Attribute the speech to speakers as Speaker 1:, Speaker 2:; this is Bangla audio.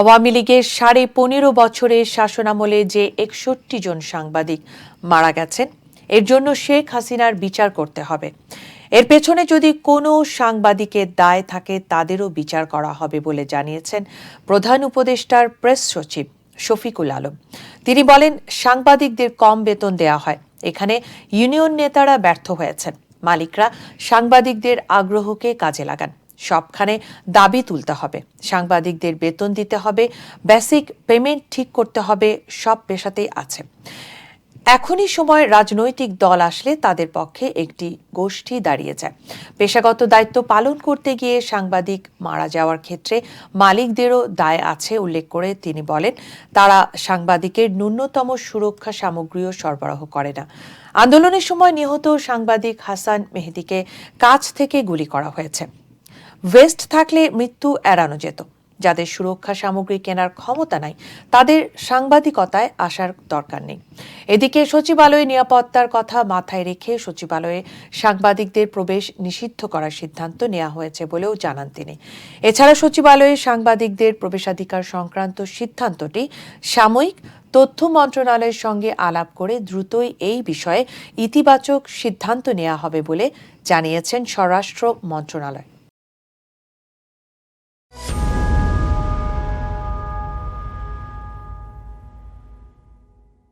Speaker 1: আওয়ামী লীগের সাড়ে পনেরো বছরের শাসনামলে যে একষট্টি জন সাংবাদিক মারা গেছেন, এর জন্য শেখ হাসিনার বিচার করতে হবে। এর পেছনে যদি কোনো সাংবাদিকের দায় থাকে, তাদেরও বিচার করা হবে বলে জানিয়েছেন প্রধান উপদেষ্টার প্রেস সচিব শফিকুল আলম। তিনি বলেন, সাংবাদিকদের কম বেতন দেয়া হয়। এখানে ইউনিয়ন নেতারা ব্যর্থ হয়েছেন। মালিকরা সাংবাদিকদের আগ্রহকে কাজে লাগান। সবখানে দাবি তুলতে হবে। সাংবাদিকদের বেতন দিতে হবে বেসিক পেমেন্ট ঠিক করতে হবে, সব পেশাতেই আছে। এখনই সময় রাজনৈতিক দল আসলে তাদের পক্ষে একটি গোষ্ঠী দাঁড়িয়ে যায়। পেশাগত দায়িত্ব পালন করতে গিয়ে সাংবাদিক মারা যাওয়ার ক্ষেত্রে মালিকদেরও দায় আছে উল্লেখ করে তিনি বলেন, তারা সাংবাদিকের ন্যূনতম সুরক্ষা সামগ্রীও সরবরাহ করে না। আন্দোলনের সময় নিহত সাংবাদিক হাসান মেহেদিকে কাছ থেকে গুলি করা হয়েছে। ভেস্ট থাকলে মৃত্যু এড়ানো যেত। যাদের সুরক্ষা সামগ্রী কেনার ক্ষমতা নাই, তাদের সাংবাদিকতায় আসার দরকার নেই। এদিকে সচিবালয়ে নিরাপত্তার কথা মাথায় রেখে সচিবালয়ে সাংবাদিকদের প্রবেশ নিষিদ্ধ করার সিদ্ধান্ত নেওয়া হয়েছে বলেও জানান তিনি। এছাড়া সচিবালয়ে সাংবাদিকদের প্রবেশাধিকার সংক্রান্ত সিদ্ধান্তটি সাময়িক তথ্য মন্ত্রণালয়ের সঙ্গে আলাপ করে দ্রুতই এই বিষয়ে ইতিবাচক সিদ্ধান্ত নেওয়া হবে বলে জানিয়েছেন স্বরাষ্ট্র মন্ত্রণালয়।